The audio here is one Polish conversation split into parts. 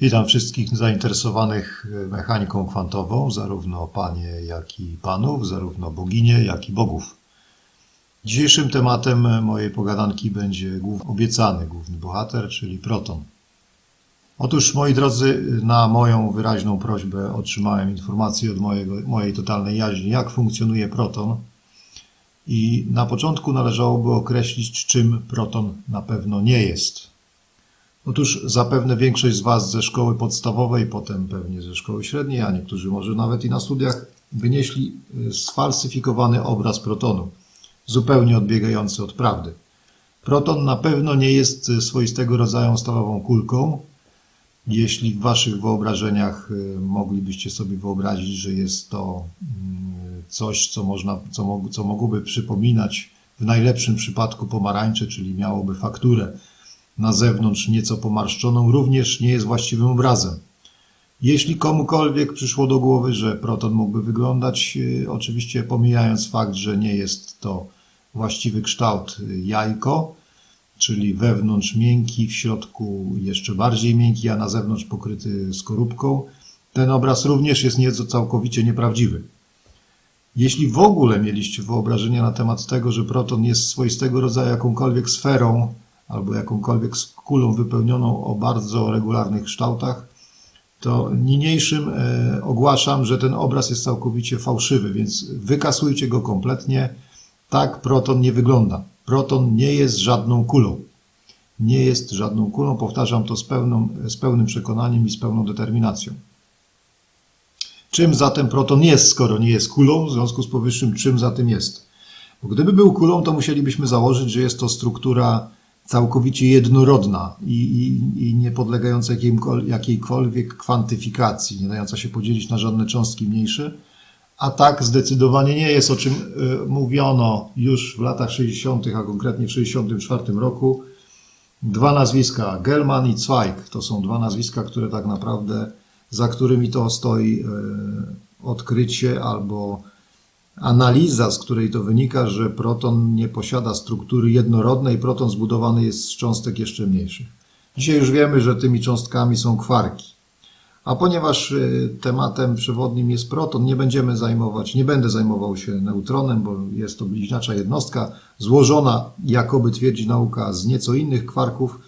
Witam wszystkich zainteresowanych mechaniką kwantową, zarówno panie, jak i panów, zarówno boginie, jak i bogów. Dzisiejszym tematem mojej pogadanki będzie głów- obiecany główny bohater, czyli proton. Otóż, moi drodzy, na moją wyraźną prośbę otrzymałem informację od mojego, mojej totalnej jaźni, jak funkcjonuje proton. I na początku należałoby określić, czym proton na pewno nie jest. Otóż zapewne większość z Was ze szkoły podstawowej, potem pewnie ze szkoły średniej, a niektórzy może nawet i na studiach, wynieśli y, sfalsyfikowany obraz protonu, zupełnie odbiegający od prawdy. Proton na pewno nie jest y, swoistego rodzaju stalową kulką. Jeśli w Waszych wyobrażeniach y, moglibyście sobie wyobrazić, że jest to mm, coś, co, można, co, co mogłoby przypominać w najlepszym przypadku pomarańcze, czyli miałoby fakturę na zewnątrz nieco pomarszczoną, również nie jest właściwym obrazem. Jeśli komukolwiek przyszło do głowy, że proton mógłby wyglądać, y, oczywiście pomijając fakt, że nie jest to właściwy kształt y, jajko, czyli wewnątrz miękki, w środku jeszcze bardziej miękki, a na zewnątrz pokryty skorupką, ten obraz również jest nieco całkowicie nieprawdziwy. Jeśli w ogóle mieliście wyobrażenie na temat tego, że proton jest swoistego rodzaju jakąkolwiek sferą albo jakąkolwiek kulą wypełnioną o bardzo regularnych kształtach, to niniejszym e, ogłaszam, że ten obraz jest całkowicie fałszywy, więc wykasujcie go kompletnie. Tak proton nie wygląda. Proton nie jest żadną kulą. Nie jest żadną kulą, powtarzam to z, pełną, z pełnym przekonaniem i z pełną determinacją. Czym zatem proton jest, skoro nie jest kulą? W związku z powyższym, czym zatem jest? Bo gdyby był kulą, to musielibyśmy założyć, że jest to struktura całkowicie jednorodna i, i, i nie podlegająca jakiejkolwiek, kwantyfikacji, nie dająca się podzielić na żadne cząstki mniejsze. A tak zdecydowanie nie jest, o czym y, mówiono już w latach 60., a konkretnie w 64 roku. Dwa nazwiska, Gelman i Zweig, to są dwa nazwiska, które tak naprawdę, za którymi to stoi y, odkrycie albo analiza, z której to wynika, że proton nie posiada struktury jednorodnej, proton zbudowany jest z cząstek jeszcze mniejszych. Dzisiaj już wiemy, że tymi cząstkami są kwarki. A ponieważ y, tematem przewodnim jest proton, nie będziemy zajmować, nie będę zajmował się neutronem, bo jest to bliźniacza jednostka złożona, jakoby twierdzi nauka, z nieco innych kwarków.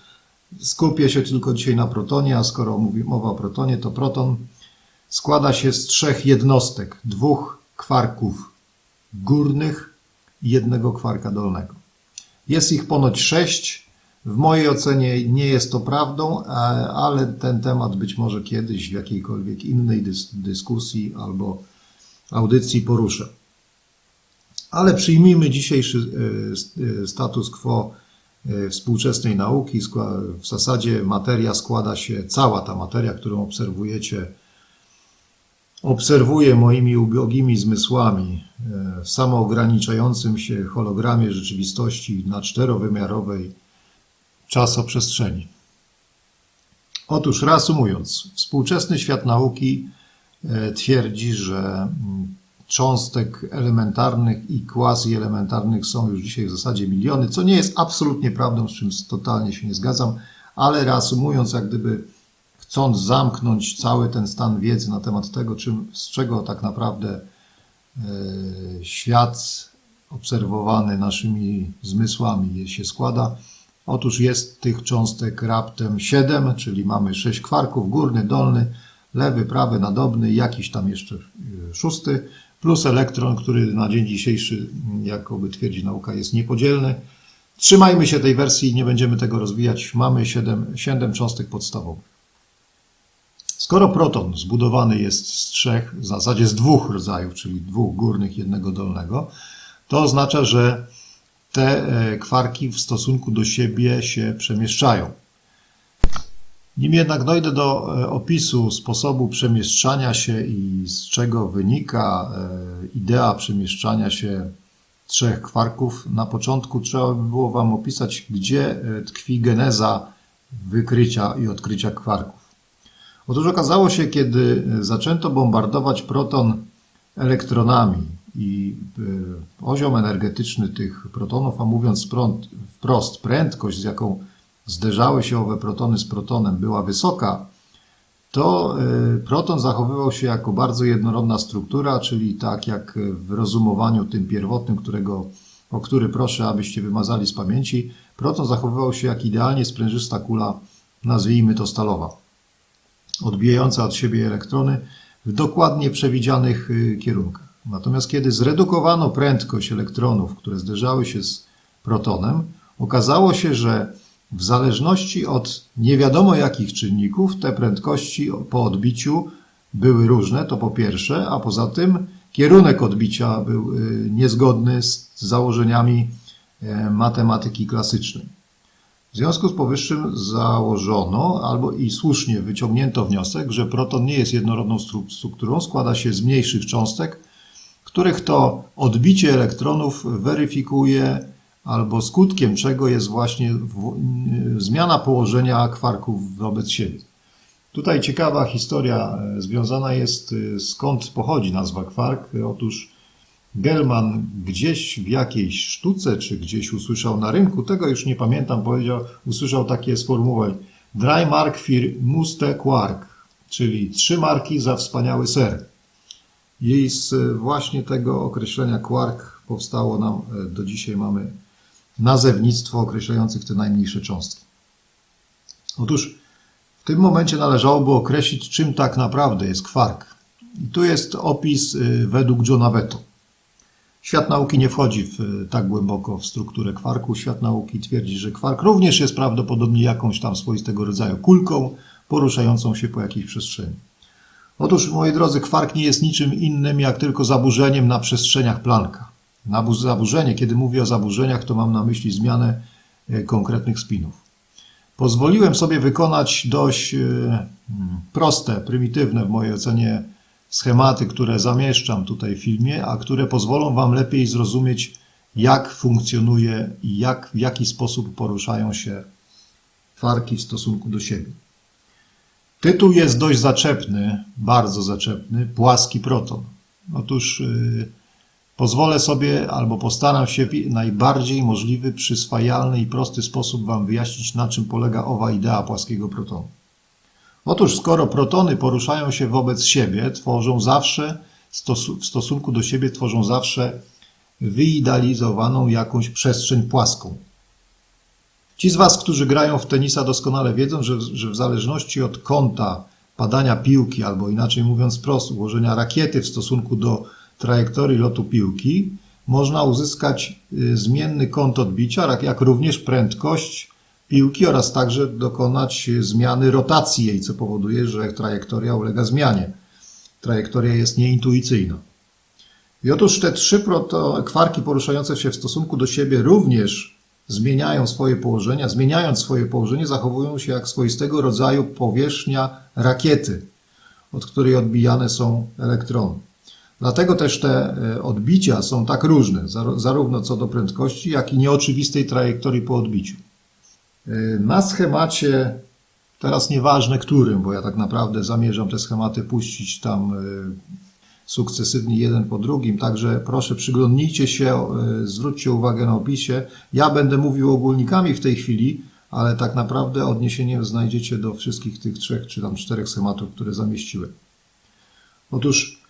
Skupię się tylko dzisiaj na protonie, a skoro mówi, mowa o protonie, to proton składa się z trzech jednostek, dwóch kwarków górnych i jednego kwarka dolnego. Jest ich ponoć sześć. W mojej ocenie nie jest to prawdą, ale ten temat być może kiedyś w jakiejkolwiek innej dys dyskusji albo audycji poruszę. Ale przyjmijmy dzisiejszy status quo współczesnej nauki. W zasadzie materia składa się, cała ta materia, którą obserwujecie, obserwuję moimi ubogimi zmysłami w samoograniczającym się hologramie rzeczywistości na czterowymiarowej czasoprzestrzeni. Otóż reasumując, współczesny świat nauki e, twierdzi, że mm, cząstek elementarnych i quasi-elementarnych są już dzisiaj w zasadzie miliony, co nie jest absolutnie prawdą, z czym totalnie się nie zgadzam, ale reasumując, jak gdyby chcąc zamknąć cały ten stan wiedzy na temat tego, czym, z czego tak naprawdę e, świat obserwowany naszymi zmysłami się składa. Otóż jest tych cząstek raptem 7, czyli mamy 6 kwarków, górny, dolny, lewy, prawy, nadobny, jakiś tam jeszcze e, szósty, plus elektron, który na dzień dzisiejszy, jakoby twierdzi nauka, jest niepodzielny. Trzymajmy się tej wersji, nie będziemy tego rozwijać. Mamy 7, 7 cząstek podstawowych. Skoro proton zbudowany jest z trzech, w zasadzie z dwóch rodzajów, czyli dwóch górnych, jednego dolnego, to oznacza, że te e, kwarki w stosunku do siebie się przemieszczają. Nim jednak dojdę do e, opisu sposobu przemieszczania się i z czego wynika e, idea przemieszczania się trzech kwarków, na początku trzeba by było Wam opisać, gdzie tkwi geneza wykrycia i odkrycia kwarków. Otóż okazało się, kiedy zaczęto bombardować proton elektronami i poziom energetyczny tych protonów, a mówiąc wprost, prędkość, z jaką zderzały się owe protony z protonem, była wysoka, to y, proton zachowywał się jako bardzo jednorodna struktura, czyli tak jak w rozumowaniu tym pierwotnym, którego, o który proszę, abyście wymazali z pamięci, proton zachowywał się jak idealnie sprężysta kula, nazwijmy to stalowa, odbijająca od siebie elektrony w dokładnie przewidzianych y, kierunkach. Natomiast kiedy zredukowano prędkość elektronów, które zderzały się z protonem, okazało się, że w zależności od nie wiadomo jakich czynników te prędkości po odbiciu były różne, to po pierwsze, a poza tym kierunek odbicia był y, niezgodny z założeniami e, matematyki klasycznej. W związku z powyższym założono albo i słusznie wyciągnięto wniosek, że proton nie jest jednorodną stru- strukturą, składa się z mniejszych cząstek, których to odbicie elektronów weryfikuje albo skutkiem czego jest właśnie y, zmiana położenia kwarków wobec siebie. Tutaj ciekawa historia e, związana jest y, skąd pochodzi nazwa kwark. Otóż Gelman gdzieś w jakiejś sztuce, czy gdzieś usłyszał na rynku, tego już nie pamiętam, powiedział, usłyszał takie sformułowanie Drei Mark für Muste Quark, czyli trzy marki za wspaniały ser. I z e, właśnie tego określenia quark powstało nam, e, do dzisiaj mamy nazewnictwo określających te najmniejsze cząstki. Otóż w tym momencie należałoby określić, czym tak naprawdę jest kwark. I tu jest opis y, według Johna Vetto. Świat nauki nie wchodzi w, tak głęboko w strukturę kwarku. Świat nauki twierdzi, że kwark również jest prawdopodobnie jakąś tam swoistego rodzaju kulką poruszającą się po jakiejś przestrzeni. Otóż, moi drodzy, kwark nie jest niczym innym jak tylko zaburzeniem na przestrzeniach Plancka. Na zaburzenie, kiedy mówię o zaburzeniach, to mam na myśli zmianę e, konkretnych spinów. Pozwoliłem sobie wykonać dość e, mm, proste, prymitywne w mojej ocenie schematy, które zamieszczam tutaj w filmie, a które pozwolą Wam lepiej zrozumieć, jak funkcjonuje i jak, w jaki sposób poruszają się kwarki w stosunku do siebie. Tytuł jest dość zaczepny, bardzo zaczepny, płaski proton. Otóż yy, Pozwolę sobie albo postaram się w najbardziej możliwy, przyswajalny i prosty sposób Wam wyjaśnić, na czym polega owa idea płaskiego protonu. Otóż, skoro protony poruszają się wobec siebie, tworzą zawsze, w stosunku do siebie, tworzą zawsze wyidealizowaną jakąś przestrzeń płaską. Ci z Was, którzy grają w tenisa, doskonale wiedzą, że, że w zależności od kąta padania piłki, albo inaczej mówiąc prost, ułożenia rakiety w stosunku do trajektorii lotu piłki można uzyskać y, zmienny kąt odbicia, jak również prędkość piłki oraz także dokonać zmiany rotacji jej, co powoduje, że trajektoria ulega zmianie. Trajektoria jest nieintuicyjna. I otóż te trzy kwarki poruszające się w stosunku do siebie również zmieniają swoje położenia. Zmieniając swoje położenie, zachowują się jak swoistego rodzaju powierzchnia rakiety, od której odbijane są elektrony. Dlatego też te e, odbicia są tak różne, zarówno co do prędkości, jak i nieoczywistej trajektorii po odbiciu. E, na schemacie, teraz nieważne którym, bo ja tak naprawdę zamierzam te schematy puścić tam e, sukcesywnie jeden po drugim, także proszę przyglądnijcie się, zwróćcie uwagę na opisie. Ja będę mówił ogólnikami w tej chwili, ale tak naprawdę odniesienie znajdziecie do wszystkich tych trzech czy tam czterech schematów, które zamieściłem. Otóż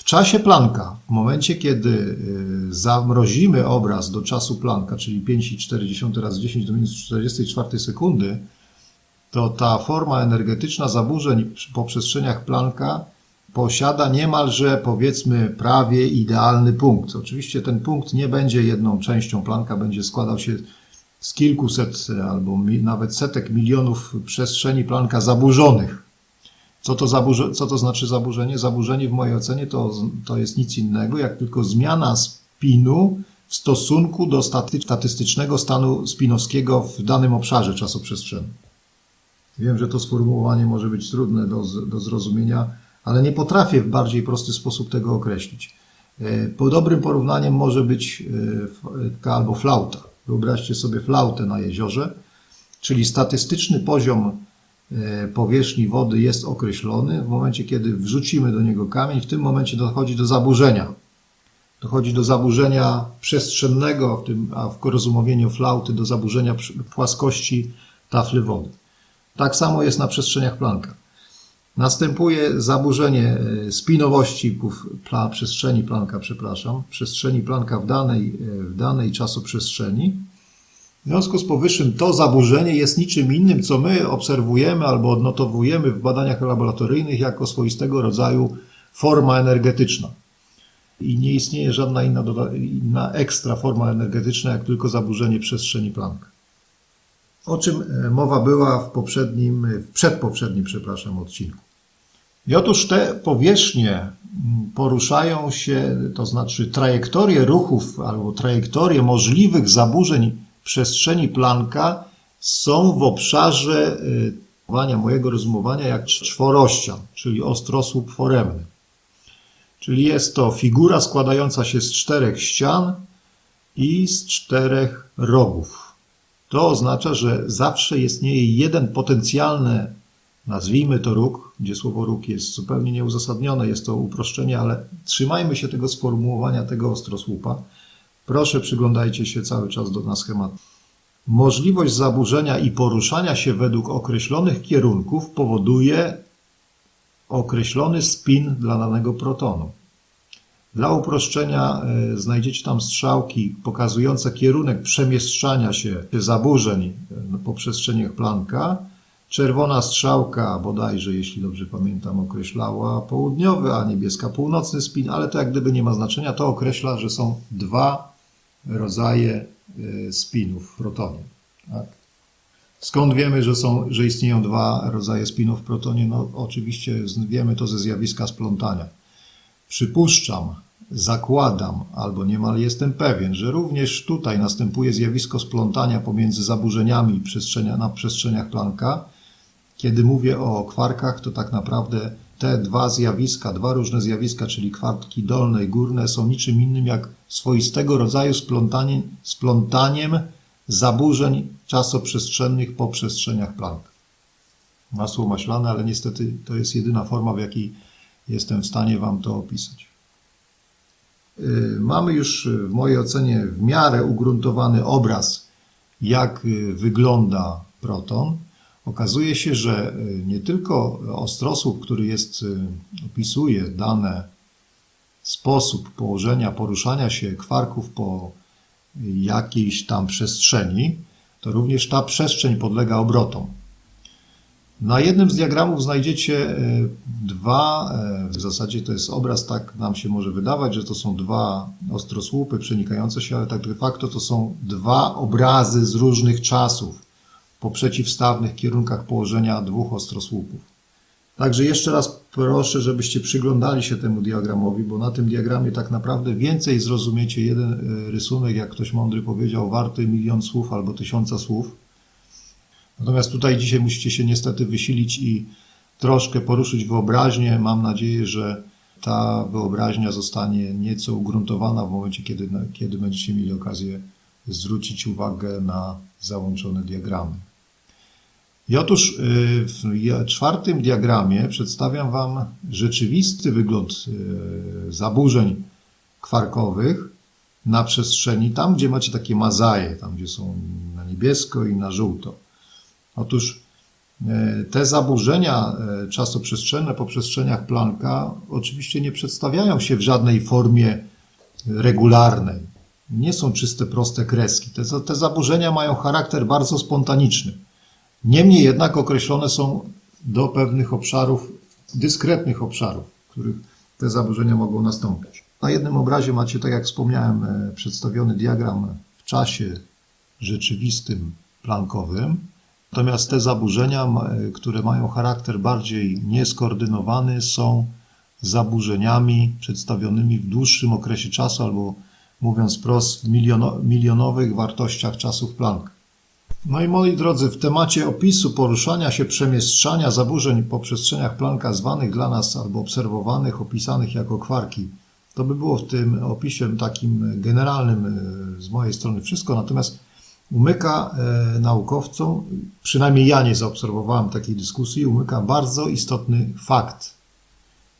w czasie Plancka, w momencie kiedy y, zamrozimy obraz do czasu Plancka, czyli 5,4 razy 10 do minus 44 sekundy, to ta forma energetyczna zaburzeń po przestrzeniach Plancka posiada niemalże, powiedzmy, prawie idealny punkt. Oczywiście ten punkt nie będzie jedną częścią Plancka, będzie składał się z kilkuset albo nawet setek milionów przestrzeni Plancka zaburzonych. Co to, zaburze, co to znaczy zaburzenie? Zaburzenie w mojej ocenie to, to jest nic innego, jak tylko zmiana spinu w stosunku do statystycznego stanu spinowskiego w danym obszarze czasoprzestrzennym. Wiem, że to sformułowanie może być trudne do, do zrozumienia, ale nie potrafię w bardziej prosty sposób tego określić. E, po dobrym porównaniem może być e, albo flauta. Wyobraźcie sobie flautę na jeziorze, czyli statystyczny poziom E, powierzchni wody jest określony. W momencie, kiedy wrzucimy do niego kamień, w tym momencie dochodzi do zaburzenia. Dochodzi do zaburzenia przestrzennego, w tym, a w rozumowieniu flauty do zaburzenia płaskości tafli wody. Tak samo jest na przestrzeniach Plancka. Następuje zaburzenie e, spinowości pla, przestrzeni planka, przepraszam, przestrzeni planka w danej, e, w danej czasoprzestrzeni. W związku z powyższym to zaburzenie jest niczym innym, co my obserwujemy albo odnotowujemy w badaniach laboratoryjnych jako swoistego rodzaju forma energetyczna. I nie istnieje żadna inna, inna ekstra forma energetyczna, jak tylko zaburzenie przestrzeni Plancka. O czym e, mowa była w poprzednim, w przedpoprzednim, przepraszam, odcinku. I otóż te powierzchnie mm, poruszają się, to znaczy trajektorie ruchów albo trajektorie możliwych zaburzeń przestrzeni Plancka są w obszarze y, mojego rozumowania jak czworościan, czyli ostrosłup foremny. Czyli jest to figura składająca się z czterech ścian i z czterech rogów. To oznacza, że zawsze istnieje jeden potencjalny, nazwijmy to róg, gdzie słowo róg jest zupełnie nieuzasadnione, jest to uproszczenie, ale trzymajmy się tego sformułowania, tego ostrosłupa. Proszę przyglądajcie się cały czas do na schemat. Możliwość zaburzenia i poruszania się według określonych kierunków powoduje określony spin dla danego protonu. Dla uproszczenia e, znajdziecie tam strzałki pokazujące kierunek przemieszczania się zaburzeń e, po przestrzeniach Plancka. Czerwona strzałka, bodajże, jeśli dobrze pamiętam, określała południowy, a niebieska północny spin, ale to jak gdyby nie ma znaczenia. To określa, że są dwa rodzaje e, spinów w protonie. Tak? Skąd wiemy, że, są, że istnieją dwa rodzaje spinów w protonie? No, oczywiście wiemy to ze zjawiska splątania. Przypuszczam, zakładam, albo niemal jestem pewien, że również tutaj następuje zjawisko splątania pomiędzy zaburzeniami przestrzenia, na przestrzeniach Plancka. Kiedy mówię o kwarkach, to tak naprawdę te dwa zjawiska, dwa różne zjawiska, czyli kwartki dolne i górne, są niczym innym jak swoistego rodzaju splątaniem, splątaniem zaburzeń czasoprzestrzennych po przestrzeniach Plancka. Masło maślane, ale niestety to jest jedyna forma, w jakiej jestem w stanie Wam to opisać. Mamy już w mojej ocenie w miarę ugruntowany obraz, jak wygląda proton. Okazuje się, że y, nie tylko ostrosłup, który jest, y, opisuje dane sposób położenia, poruszania się kwarków po jakiejś tam przestrzeni, to również ta przestrzeń podlega obrotom. Na jednym z diagramów znajdziecie e, dwa, e, w zasadzie to jest obraz, tak nam się może wydawać, że to są dwa ostrosłupy przenikające się, ale tak de facto to są dwa obrazy z różnych czasów po przeciwstawnych kierunkach położenia dwóch ostrosłupów. Także jeszcze raz proszę, żebyście przyglądali się temu diagramowi, bo na tym diagramie tak naprawdę więcej zrozumiecie jeden e, rysunek, jak ktoś mądry powiedział, warty milion słów albo tysiąca słów. Natomiast tutaj dzisiaj musicie się niestety wysilić i troszkę poruszyć wyobraźnię. Mam nadzieję, że ta wyobraźnia zostanie nieco ugruntowana w momencie, kiedy, kiedy będziecie mieli okazję zwrócić uwagę na załączone diagramy. I otóż y, w czwartym diagramie przedstawiam Wam rzeczywisty wygląd y, zaburzeń kwarkowych na przestrzeni, tam gdzie macie takie mazaje, tam gdzie są na niebiesko i na żółto. Otóż e, te zaburzenia czasoprzestrzenne po przestrzeniach Plancka oczywiście nie przedstawiają się w żadnej formie regularnej. Nie są czyste, proste kreski. Te, te zaburzenia mają charakter bardzo spontaniczny. Niemniej jednak określone są do pewnych obszarów, dyskretnych obszarów, w których te zaburzenia mogą nastąpić. Na jednym obrazie macie, tak jak wspomniałem, e, przedstawiony diagram w czasie rzeczywistym plankowym. Natomiast te zaburzenia, e, które mają charakter bardziej nieskoordynowany, są zaburzeniami przedstawionymi w dłuższym okresie czasu, albo mówiąc wprost, w miliono, milionowych wartościach czasów Plancka. No i moi drodzy, w temacie opisu poruszania się, przemieszczania zaburzeń po przestrzeniach Plancka, zwanych dla nas albo obserwowanych, opisanych jako kwarki, to by było w tym opisie takim generalnym e, z mojej strony wszystko. Natomiast umyka e, naukowcom, przynajmniej ja nie zaobserwowałem takiej dyskusji, umyka bardzo istotny fakt.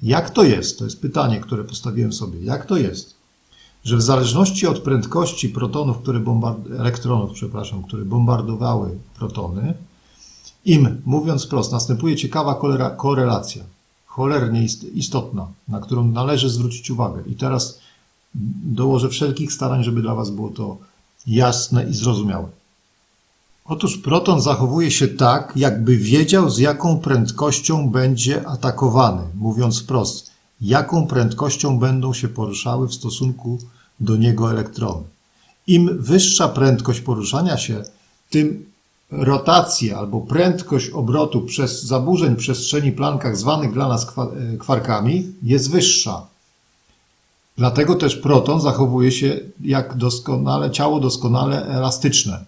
Jak to jest? To jest pytanie, które postawiłem sobie. Jak to jest, że w zależności od prędkości protonów, które elektronów, przepraszam, które bombardowały protony, Im, mówiąc wprost, następuje ciekawa korelacja, cholernie ist- istotna, na którą należy zwrócić uwagę. I teraz dołożę wszelkich starań, żeby dla Was było to jasne i zrozumiałe. Otóż proton zachowuje się tak, jakby wiedział, z jaką prędkością będzie atakowany. Mówiąc wprost, jaką prędkością będą się poruszały w stosunku do niego elektrony. Im wyższa prędkość poruszania się, tym rotacja albo prędkość obrotu przez zaburzeń przestrzeni Plancka, zwanych dla nas e, kwarkami, jest wyższa. Dlatego też proton zachowuje się jak doskonale, ciało doskonale elastyczne.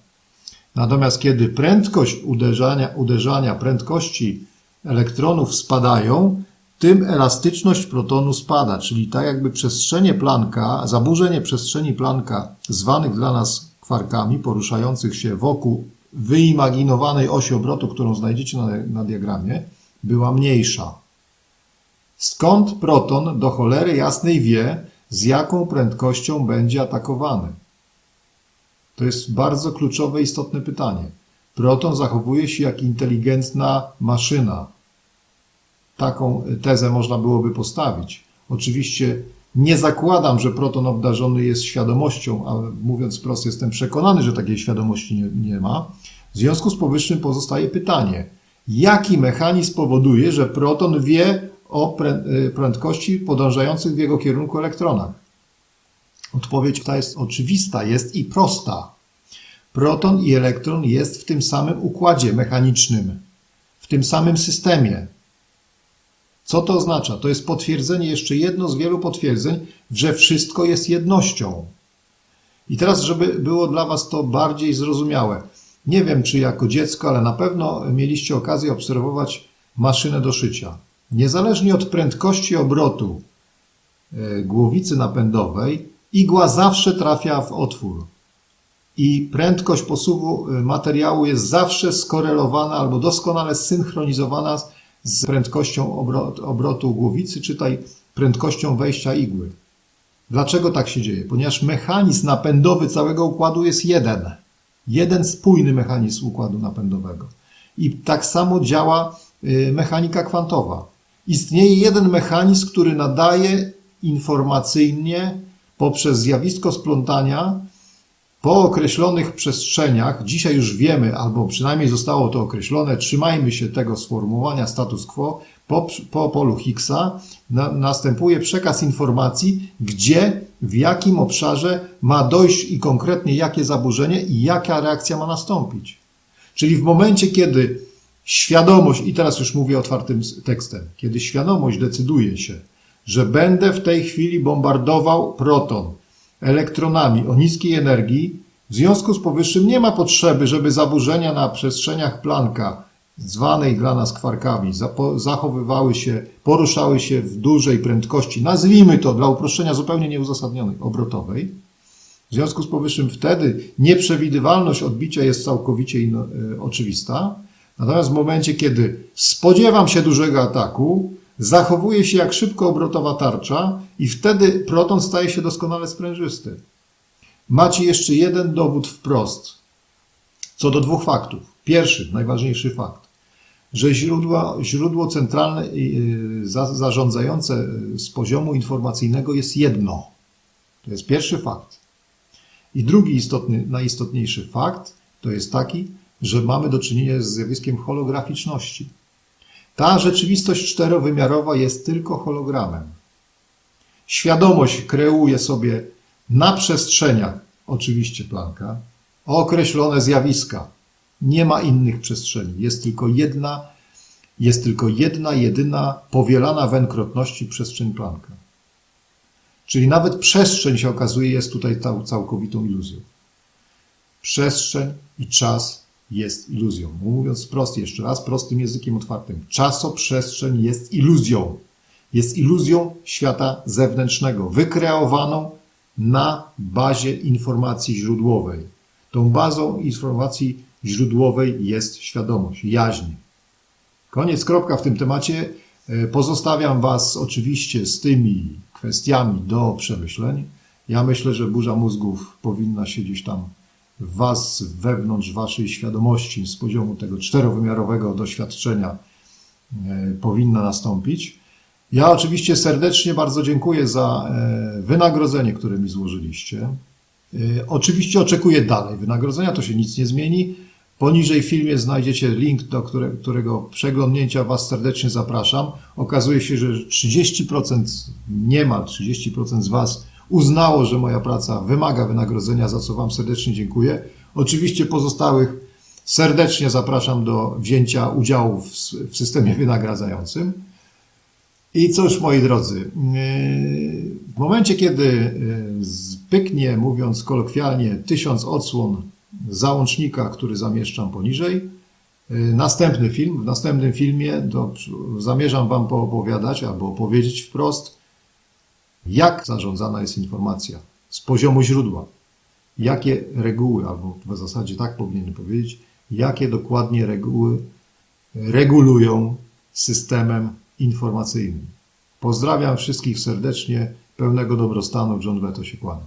Natomiast kiedy prędkość uderzania, uderzania prędkości elektronów spadają, tym elastyczność protonu spada, czyli tak jakby przestrzenie Plancka, zaburzenie przestrzeni Plancka, zwanych dla nas kwarkami, poruszających się wokół wyimaginowanej osi obrotu, którą znajdziecie na, na diagramie, była mniejsza. Skąd proton do cholery jasnej wie, z jaką prędkością będzie atakowany? To jest bardzo kluczowe, istotne pytanie. Proton zachowuje się jak inteligentna maszyna. Taką tezę można byłoby postawić. Oczywiście nie zakładam, że proton obdarzony jest świadomością, a mówiąc wprost, jestem przekonany, że takiej świadomości nie, nie ma. W związku z powyższym pozostaje pytanie, jaki mechanizm powoduje, że proton wie o y, prędkości podążających w jego kierunku elektronach? Odpowiedź ta jest oczywista, jest i prosta. Proton i elektron jest w tym samym układzie mechanicznym, w tym samym systemie. Co to oznacza? To jest potwierdzenie, jeszcze jedno z wielu potwierdzeń, że wszystko jest jednością. I teraz, żeby było dla Was to bardziej zrozumiałe. Nie wiem, czy jako dziecko, ale na pewno mieliście okazję obserwować maszynę do szycia. Niezależnie od prędkości obrotu e, głowicy napędowej, igła zawsze trafia w otwór. I prędkość posuwu e, materiału jest zawsze skorelowana albo doskonale zsynchronizowana z- prędkością obrot, obrotu głowicy, czytaj prędkością wejścia igły. Dlaczego tak się dzieje? Ponieważ mechanizm napędowy całego układu jest jeden. Jeden spójny mechanizm układu napędowego. I tak samo działa y, mechanika kwantowa. Istnieje jeden mechanizm, który nadaje informacyjnie poprzez zjawisko splątania po określonych przestrzeniach, dzisiaj już wiemy, albo przynajmniej zostało to określone, trzymajmy się tego sformułowania status quo, po, po polu Higgsa na, następuje przekaz informacji, gdzie, w jakim obszarze ma dojść i konkretnie jakie zaburzenie i jaka reakcja ma nastąpić. Czyli w momencie, kiedy świadomość, i teraz już mówię otwartym tekstem, kiedy świadomość decyduje się, że będę w tej chwili bombardował proton elektronami o niskiej energii, w związku z powyższym nie ma potrzeby, żeby zaburzenia na przestrzeniach Plancka, zwanej dla nas kwarkami, zachowywały się, poruszały się w dużej prędkości, nazwijmy to dla uproszczenia zupełnie nieuzasadnionej, obrotowej. W związku z powyższym wtedy nieprzewidywalność odbicia jest całkowicie e, oczywista. Natomiast w momencie, kiedy spodziewam się dużego ataku, zachowuje się jak szybko obrotowa tarcza i wtedy proton staje się doskonale sprężysty. Macie jeszcze jeden dowód wprost co do dwóch faktów. Pierwszy, najważniejszy fakt, że źródło, centralne yy, za, zarządzające yy, z poziomu informacyjnego jest jedno. To jest pierwszy fakt. I drugi istotny, najistotniejszy fakt to jest taki, że mamy do czynienia z zjawiskiem holograficzności. Ta rzeczywistość czterowymiarowa jest tylko hologramem. Świadomość kreuje sobie na przestrzeniach, oczywiście Plancka, określone zjawiska. Nie ma innych przestrzeni. Jest tylko jedna, jest tylko jedna, jedyna powielana w n-krotności przestrzeń Plancka. Czyli nawet przestrzeń się okazuje jest tutaj cał, całkowitą iluzją. Przestrzeń i czas jest iluzją. Mówiąc wprost jeszcze raz, prostym językiem otwartym. Czasoprzestrzeń jest iluzją. Jest iluzją świata zewnętrznego, wykreowaną na bazie informacji źródłowej. Tą bazą informacji źródłowej jest świadomość, jaźń. Koniec, kropka w tym temacie. E, Pozostawiam Was oczywiście z tymi kwestiami do przemyśleń. Ja myślę, że burza mózgów powinna się gdzieś tam Was, wewnątrz Waszej świadomości, z poziomu tego czterowymiarowego doświadczenia e, powinna nastąpić. Ja oczywiście serdecznie bardzo dziękuję za e, wynagrodzenie, które mi złożyliście. E, Oczywiście oczekuję dalej wynagrodzenia, to się nic nie zmieni. Poniżej w filmie znajdziecie link, do które, którego przeglądnięcia Was serdecznie zapraszam. Okazuje się, że 30%, niemal 30% z Was uznało, że moja praca wymaga wynagrodzenia, za co Wam serdecznie dziękuję. Oczywiście pozostałych serdecznie zapraszam do wzięcia udziału w, w systemie wynagradzającym. I cóż, moi drodzy, w momencie, kiedy yy, zbyknie, mówiąc kolokwialnie, tysiąc odsłon załącznika, który zamieszczam poniżej, yy, następny film, w następnym filmie zamierzam Wam poopowiadać albo opowiedzieć wprost, jak zarządzana jest informacja z poziomu źródła, jakie reguły, albo w zasadzie tak powinienem powiedzieć, jakie dokładnie reguły regulują systemem informacyjnym. Pozdrawiam wszystkich serdecznie, pełnego dobrostanu, John Beto się kłania.